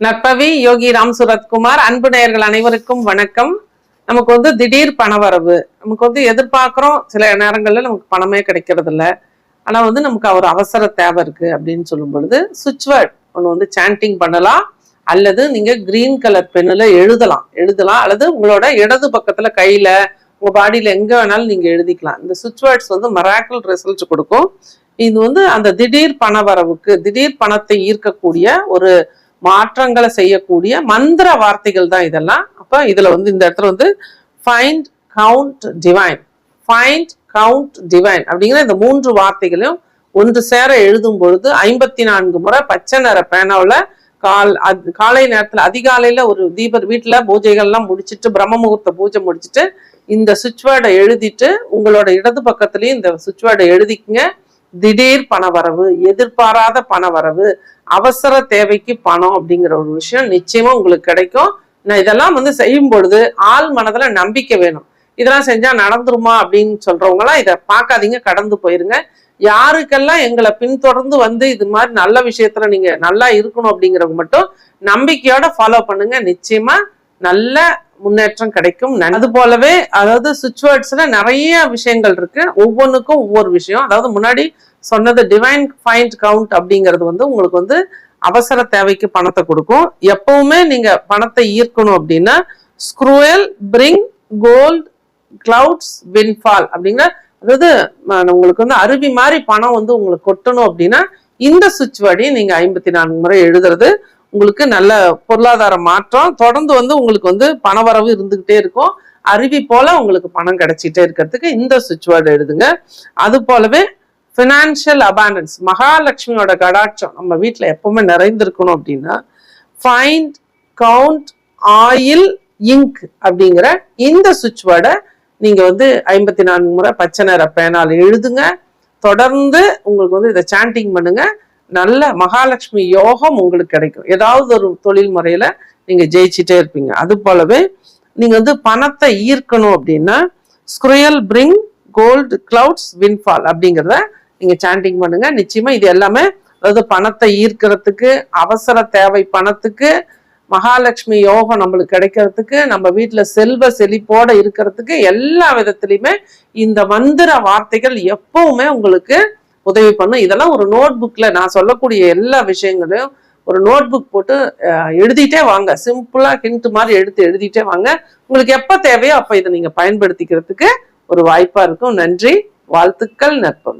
நற்பவி யோகி ராம் சுரத்குமார் அன்பு நேயர்கள் அனைவருக்கும் வணக்கம். நமக்கு வந்து திடீர் பணவரவு நமக்கு வந்து எதிர்பார்க்குறோம் சில நேரங்களில் நமக்கு பணமே கிடைக்கிறது இல்லை ஆனால் வந்து நமக்கு ஒரு அவசர தேவை இருக்குது அப்படின்னு சொல்லும் பொழுது சுவிட்ச் வேர்ட் ஒன்று வந்து சாண்டிங் பண்ணலாம் அல்லது நீங்கள் க்ரீன் கலர் பென்னில் எழுதலாம். எழுதலாம் அல்லது உங்களோட இடது பக்கத்தில் கையில் உங்கள் பாடியில் எங்கே வேணாலும் நீங்கள் எழுதிக்கலாம். இந்த சுவிட்ச் வேர்ட்ஸ் வந்து மராக்கல் ரிசல்ட்ஸ் கொடுக்கும். இது வந்து அந்த திடீர் பணவரவுக்கு திடீர் பணத்தை ஈர்க்கக்கூடிய ஒரு மாற்றங்களை செய்யக்கூடிய மந்திர வார்த்தைகள் தான் இதெல்லாம். அப்போ இதுல வந்து இந்த இடத்துல வந்து find count divine find count divine அப்படிங்கிற இந்த மூன்று வார்த்தைகளையும் ஒன்று சேர எழுதும் பொழுது ஐம்பத்தி நான்கு முறை பச்சை நிற பேனாவில் கால் அது- காலை நேரத்தில் அதிகாலையில ஒரு தீபர் வீட்டில் பூஜைகள்லாம் முடிச்சிட்டு பிரம்ம முகூர்த்த பூஜை முடிச்சிட்டு இந்த சுவிட்ச் வேர்டை எழுதிட்டு உங்களோட இடது பக்கத்துலயும் இந்த சுவிட்ச் வேர்டை எழுதிக்குங்க. திடீர் பணவரவு எதிர்பாராத பணவரவு அவசர தேவைக்கு பணம் அப்படிங்கிற ஒரு விஷயம் நிச்சயமா உங்களுக்கு கிடைக்கும். நான் இதெல்லாம் வந்து செய்யும் பொழுது ஆள் மனதுல நம்பிக்கை வேணும். இதெல்லாம் செஞ்சா நடந்துருமா அப்படின்னு சொல்றவங்க எல்லாம் இதை பார்க்காதீங்க கடந்து போயிருங்க. யாருக்கெல்லாம் எங்களை பின்தொடர்ந்து வந்து இது மாதிரி நல்ல விஷயத்துல நீங்க நல்லா இருக்கணும் அப்படிங்கிறவங்க மட்டும் நம்பிக்கையோட ஃபாலோ பண்ணுங்க. நிச்சயமா நல்ல முன்னேற்றம் கிடைக்கும். அது போலவே அதாவது சுவிட்ச்வேர்ட்ஸ்ல நிறைய விஷயங்கள் இருக்கு. ஒவ்வொன்றுக்கும் ஒவ்வொரு விஷயம். அதாவது முன்னாடி சொன்னது டிவைன் ஃபைண்ட் கவுண்ட் அப்படிங்கிறது வந்து உங்களுக்கு வந்து அவசர தேவைக்கு பணத்தை கொடுக்கும். எப்பவுமே நீங்க பணத்தை ஈர்க்கணும் அப்படின்னா ஸ்க்ரூயல் பிரிங் கோல்ட் கிளவுட்ஸ் வின்ஃபால் அப்படிங்கிற அதாவது உங்களுக்கு வந்து அருவி மாதிரி பணம் வந்து உங்களுக்கு கொட்டணும் அப்படின்னா இந்த சுவிட்ச் வேர்டையும் நீங்க ஐம்பத்தி நான்கு முறை எழுதுறது. உங்களுக்கு நல்ல பொருளாதார மாற்றம். தொடர்ந்து வந்து உங்களுக்கு வந்து பணவரவு இருந்துகிட்டே இருக்கும். அருவி போல உங்களுக்கு பணம் கிடைச்சிட்டே இருக்கிறதுக்கு இந்த சுவிட்ச் வேர்டு எழுதுங்க. அது போலவே ஃபினான்ஷியல் அபாண்டன்ஸ் மகாலட்சுமியோட கடாட்சம். நம்ம வீட்டில் எப்பவுமே நிறைந்திருக்கணும் அப்படின்னா ஃபைண்ட் கவுண்ட் ஆயில் இங்க் அப்படிங்கிற இந்த சுவிட்ச் வேர்டை நீங்கள் வந்து ஐம்பத்தி நான்கு முறை பச்சை நிற பேனால் எழுதுங்க. தொடர்ந்து உங்களுக்கு வந்து இதை சாண்டிங் பண்ணுங்கள் நல்ல மகாலட்சுமி யோகம் உங்களுக்கு கிடைக்கும். ஏதாவது ஒரு தொழில் முறையில நீங்க ஜெயிச்சுட்டே இருப்பீங்க. அது போலவே நீங்க வந்து பணத்தை ஈர்க்கணும் அப்படின்னா ஸ்க்ரியல் பிரிங் கோல்டு கிளவுட்ஸ் வின்ஃபால் அப்படிங்கிறத நீங்க சாண்டிங் பண்ணுங்க. நிச்சயமா இது எல்லாமே அதாவது பணத்தை ஈர்க்கிறதுக்கு அவசர தேவை பணத்துக்கு மகாலட்சுமி யோகம் நம்மளுக்கு கிடைக்கிறதுக்கு நம்ம வீட்டில் செல்வ செழிப்போட இருக்கிறதுக்கு எல்லா விதத்திலையுமே இந்த மந்திர வார்த்தைகள் எப்பவுமே உங்களுக்கு உதவி பண்ணும். இதெல்லாம் ஒரு நோட் புக்கில் நான் சொல்லக்கூடிய எல்லா விஷயங்களையும் ஒரு நோட் புக் போட்டு எழுதிட்டே வாங்க. சிம்பிளாக ஹிண்ட் மாதிரி எடுத்து எழுதிட்டே வாங்க. உங்களுக்கு எப்போ தேவையோ அப்போ இதை நீங்கள் பயன்படுத்திக்கிறதுக்கு ஒரு வாய்ப்பாக இருக்கும். நன்றி. வாழ்த்துக்கள் நற்பவி